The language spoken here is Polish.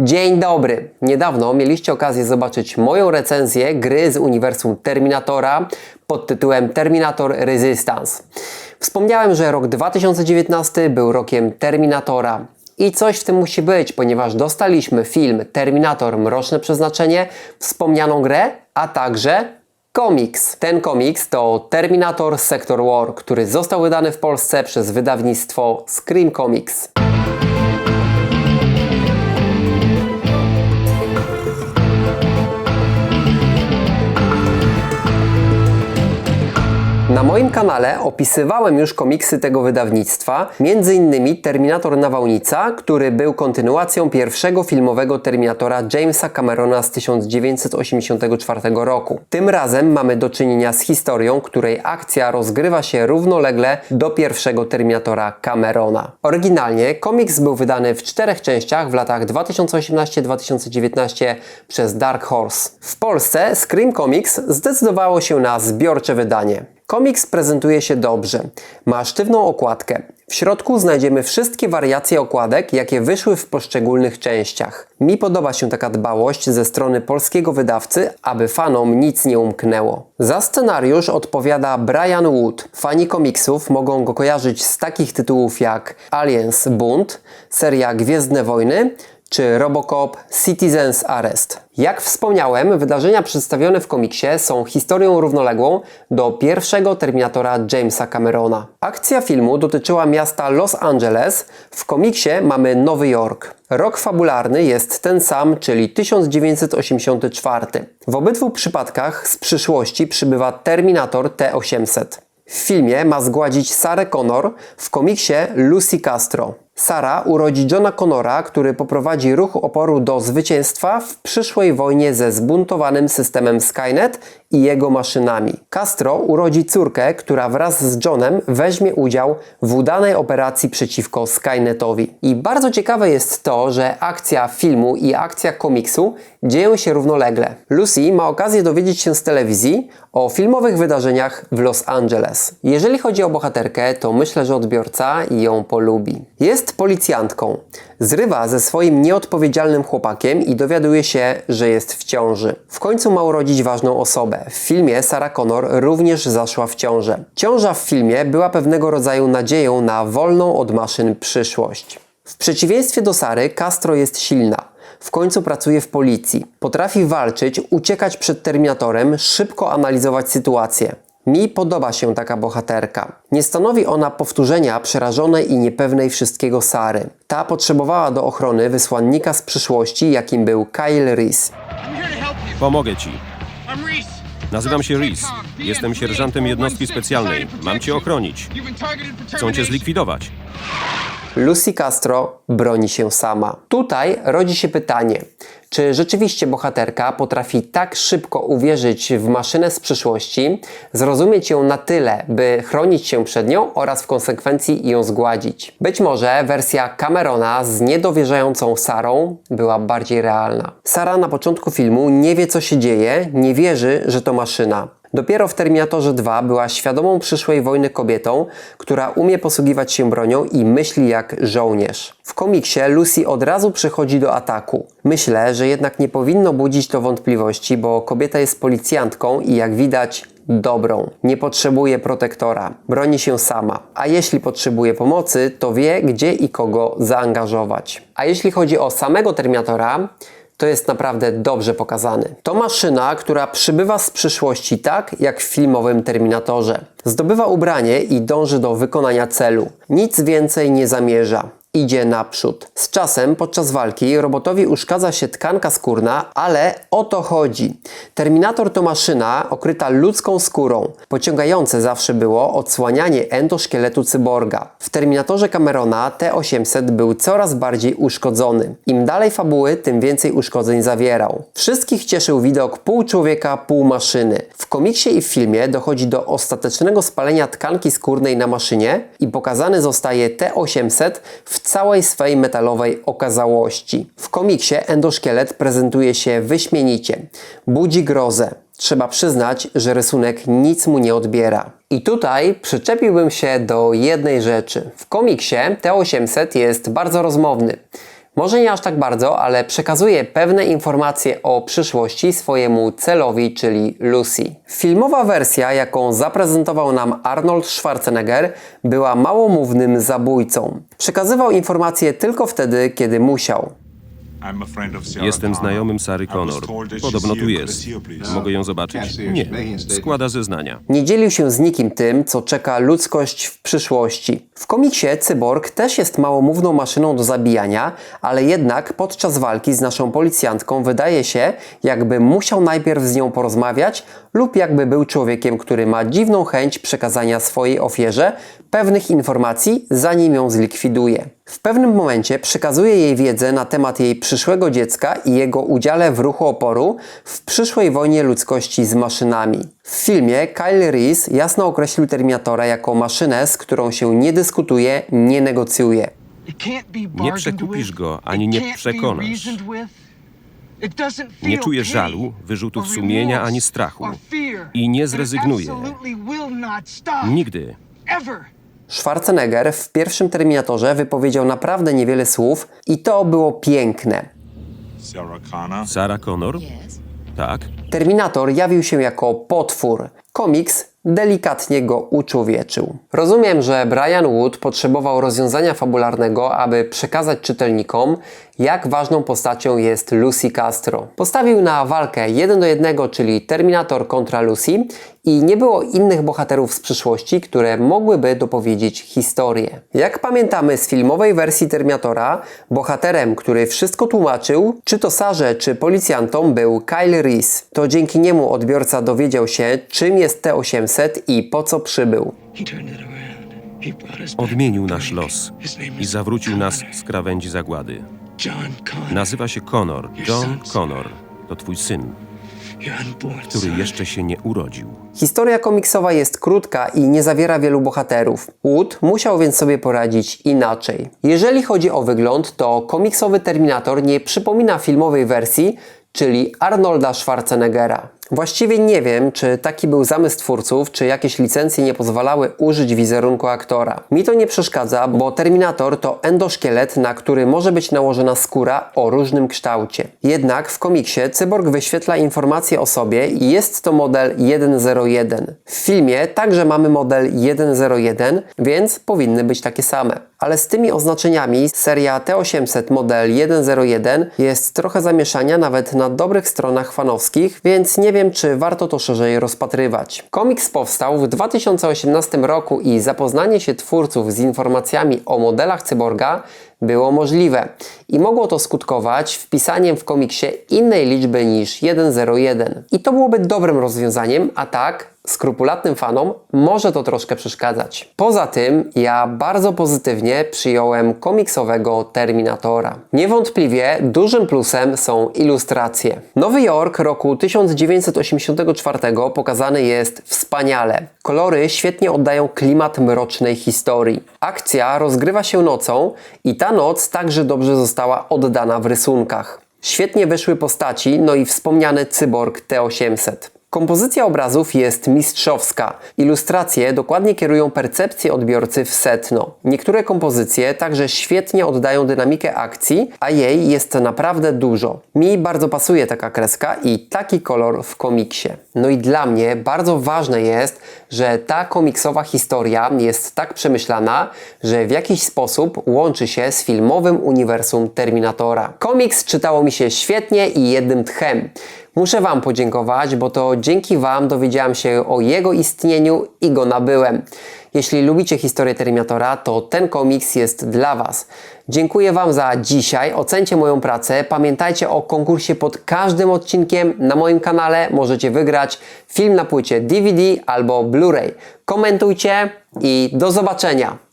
Dzień dobry! Niedawno mieliście okazję zobaczyć moją recenzję gry z uniwersum Terminatora pod tytułem Terminator Resistance. Wspomniałem, że rok 2019 był rokiem Terminatora. I coś w tym musi być, ponieważ dostaliśmy film Terminator Mroczne Przeznaczenie, wspomnianą grę, a także komiks. Ten komiks to Terminator Sector War, który został wydany w Polsce przez wydawnictwo Scream Comics. Na moim kanale opisywałem już komiksy tego wydawnictwa, m.in. Terminator Nawałnica, który był kontynuacją pierwszego filmowego Terminatora Jamesa Camerona z 1984 roku. Tym razem mamy do czynienia z historią, której akcja rozgrywa się równolegle do pierwszego Terminatora Camerona. Oryginalnie komiks był wydany w czterech częściach w latach 2018-2019 przez Dark Horse. W Polsce Scream Comics zdecydowało się na zbiorcze wydanie. Komiks prezentuje się dobrze. Ma sztywną okładkę. W środku znajdziemy wszystkie wariacje okładek, jakie wyszły w poszczególnych częściach. Mi podoba się taka dbałość ze strony polskiego wydawcy, aby fanom nic nie umknęło. Za scenariusz odpowiada Brian Wood. Fani komiksów mogą go kojarzyć z takich tytułów jak Aliens Bunt, seria Gwiezdne Wojny czy Robocop Citizen's Arrest. Jak wspomniałem, wydarzenia przedstawione w komiksie są historią równoległą do pierwszego Terminatora Jamesa Camerona. Akcja filmu dotyczyła miasta Los Angeles, w komiksie mamy Nowy Jork. Rok fabularny jest ten sam, czyli 1984. W obydwu przypadkach z przyszłości przybywa Terminator T-800. W filmie ma zgładzić Sarę Connor, w komiksie Lucy Castro. Sara urodzi Johna Connora, który poprowadzi ruch oporu do zwycięstwa w przyszłej wojnie ze zbuntowanym systemem Skynet i jego maszynami. Castro urodzi córkę, która wraz z Johnem weźmie udział w udanej operacji przeciwko Skynetowi. I bardzo ciekawe jest to, że akcja filmu i akcja komiksu dzieją się równolegle. Lucy ma okazję dowiedzieć się z telewizji o filmowych wydarzeniach w Los Angeles. Jeżeli chodzi o bohaterkę, to myślę, że odbiorca ją polubi. Jest policjantką. Zrywa ze swoim nieodpowiedzialnym chłopakiem i dowiaduje się, że jest w ciąży. W końcu ma urodzić ważną osobę. W filmie Sarah Connor również zaszła w ciążę. Ciąża w filmie była pewnego rodzaju nadzieją na wolną od maszyn przyszłość. W przeciwieństwie do Sary, Castro jest silna. W końcu pracuje w policji. Potrafi walczyć, uciekać przed terminatorem, szybko analizować sytuację. Mi podoba się taka bohaterka. Nie stanowi ona powtórzenia przerażonej i niepewnej wszystkiego Sary. Ta potrzebowała do ochrony wysłannika z przyszłości, jakim był Kyle Reese. Pomogę ci. Nazywam się Reese. Jestem sierżantem jednostki 416, specjalnej. Mam cię ochronić. Chcą cię zlikwidować. Lucy Castro broni się sama. Tutaj rodzi się pytanie, czy rzeczywiście bohaterka potrafi tak szybko uwierzyć w maszynę z przyszłości, zrozumieć ją na tyle, by chronić się przed nią oraz w konsekwencji ją zgładzić. Być może wersja Camerona z niedowierzającą Sarą była bardziej realna. Sara na początku filmu nie wie co się dzieje, nie wierzy, że to maszyna. Dopiero w Terminatorze 2 była świadomą przyszłej wojny kobietą, która umie posługiwać się bronią i myśli jak żołnierz. W komiksie Lucy od razu przychodzi do ataku. Myślę, że jednak nie powinno budzić to wątpliwości, bo kobieta jest policjantką i jak widać dobrą. Nie potrzebuje protektora. Broni się sama. A jeśli potrzebuje pomocy, to wie gdzie i kogo zaangażować. A jeśli chodzi o samego Terminatora, to jest naprawdę dobrze pokazany. To maszyna, która przybywa z przyszłości tak, jak w filmowym Terminatorze. Zdobywa ubranie i dąży do wykonania celu. Nic więcej nie zamierza. Idzie naprzód. Z czasem, podczas walki, robotowi uszkadza się tkanka skórna, ale o to chodzi. Terminator to maszyna okryta ludzką skórą. Pociągające zawsze było odsłanianie endoszkieletu cyborga. W Terminatorze Camerona T-800 był coraz bardziej uszkodzony. Im dalej fabuły, tym więcej uszkodzeń zawierał. Wszystkich cieszył widok pół człowieka, pół maszyny. W komiksie i w filmie dochodzi do ostatecznego spalenia tkanki skórnej na maszynie i pokazany zostaje T-800 w całej swej metalowej okazałości. W komiksie endoszkielet prezentuje się wyśmienicie. Budzi grozę. Trzeba przyznać, że rysunek nic mu nie odbiera. I tutaj przyczepiłbym się do jednej rzeczy. W komiksie T-800 jest bardzo rozmowny. Może nie aż tak bardzo, ale przekazuje pewne informacje o przyszłości swojemu celowi, czyli Lucy. Filmowa wersja, jaką zaprezentował nam Arnold Schwarzenegger, była małomównym zabójcą. Przekazywał informacje tylko wtedy, kiedy musiał. Jestem znajomym Sary Connor. Podobno tu jest. Mogę ją zobaczyć? Nie. Składa zeznania. Nie dzielił się z nikim tym, co czeka ludzkość w przyszłości. W komiksie Cyborg też jest małomówną maszyną do zabijania, ale jednak podczas walki z naszą policjantką wydaje się, jakby musiał najpierw z nią porozmawiać lub jakby był człowiekiem, który ma dziwną chęć przekazania swojej ofierze pewnych informacji, zanim ją zlikwiduje. W pewnym momencie przekazuje jej wiedzę na temat jej przyszłego dziecka i jego udziale w ruchu oporu w przyszłej wojnie ludzkości z maszynami. W filmie Kyle Reese jasno określił Terminatora jako maszynę, z którą się nie dyskutuje, nie negocjuje. Nie przekupisz go, ani nie przekonasz. Nie czuję żalu, wyrzutów sumienia ani strachu. I nie zrezygnuję. Nigdy. Schwarzenegger w pierwszym Terminatorze wypowiedział naprawdę niewiele słów i to było piękne. Sara Connor? Tak. Terminator jawił się jako potwór. Komiks delikatnie go uczłowieczył. Rozumiem, że Brian Wood potrzebował rozwiązania fabularnego, aby przekazać czytelnikom, jak ważną postacią jest Lucy Castro. Postawił na walkę 1 do 1, czyli Terminator kontra Lucy i nie było innych bohaterów z przyszłości, które mogłyby dopowiedzieć historię. Jak pamiętamy z filmowej wersji Terminatora, bohaterem, który wszystko tłumaczył, czy to Sarze, czy policjantom, był Kyle Reese. To dzięki niemu odbiorca dowiedział się, czym jest T-800 i po co przybył. Odmienił nasz los i zawrócił nas z krawędzi zagłady. Nazywa się Connor. John Connor. To twój syn, który jeszcze się nie urodził. Historia komiksowa jest krótka i nie zawiera wielu bohaterów. Wood musiał więc sobie poradzić inaczej. Jeżeli chodzi o wygląd, to komiksowy Terminator nie przypomina filmowej wersji, czyli Arnolda Schwarzeneggera. Właściwie nie wiem, czy taki był zamysł twórców, czy jakieś licencje nie pozwalały użyć wizerunku aktora. Mi to nie przeszkadza, bo Terminator to endoszkielet, na który może być nałożona skóra o różnym kształcie. Jednak w komiksie cyborg wyświetla informacje o sobie i jest to model 101. W filmie także mamy model 101, więc powinny być takie same. Ale z tymi oznaczeniami seria T800 model 101 jest trochę zamieszania nawet na dobrych stronach fanowskich, więc nie wiem, czy warto to szerzej rozpatrywać. Komiks powstał w 2018 roku i zapoznanie się twórców z informacjami o modelach cyborga było możliwe i mogło to skutkować wpisaniem w komiksie innej liczby niż 101. I to byłoby dobrym rozwiązaniem, a tak skrupulatnym fanom może to troszkę przeszkadzać. Poza tym ja bardzo pozytywnie przyjąłem komiksowego Terminatora. Niewątpliwie dużym plusem są ilustracje. Nowy Jork roku 1984 pokazany jest wspaniale. Kolory świetnie oddają klimat mrocznej historii. Akcja rozgrywa się nocą i ta noc także dobrze została oddana w rysunkach. Świetnie wyszły postaci, no i wspomniany cyborg T800. Kompozycja obrazów jest mistrzowska. Ilustracje dokładnie kierują percepcję odbiorcy w setno. Niektóre kompozycje także świetnie oddają dynamikę akcji, a jej jest naprawdę dużo. Mi bardzo pasuje taka kreska i taki kolor w komiksie. No i dla mnie bardzo ważne jest, że ta komiksowa historia jest tak przemyślana, że w jakiś sposób łączy się z filmowym uniwersum Terminatora. Komiks czytało mi się świetnie i jednym tchem. Muszę Wam podziękować, bo to dzięki Wam dowiedziałam się o jego istnieniu i go nabyłem. Jeśli lubicie historię Terminatora, to ten komiks jest dla Was. Dziękuję Wam za dzisiaj. Ocencie moją pracę. Pamiętajcie o konkursie pod każdym odcinkiem. Na moim kanale możecie wygrać film na płycie DVD albo Blu-ray. Komentujcie i do zobaczenia.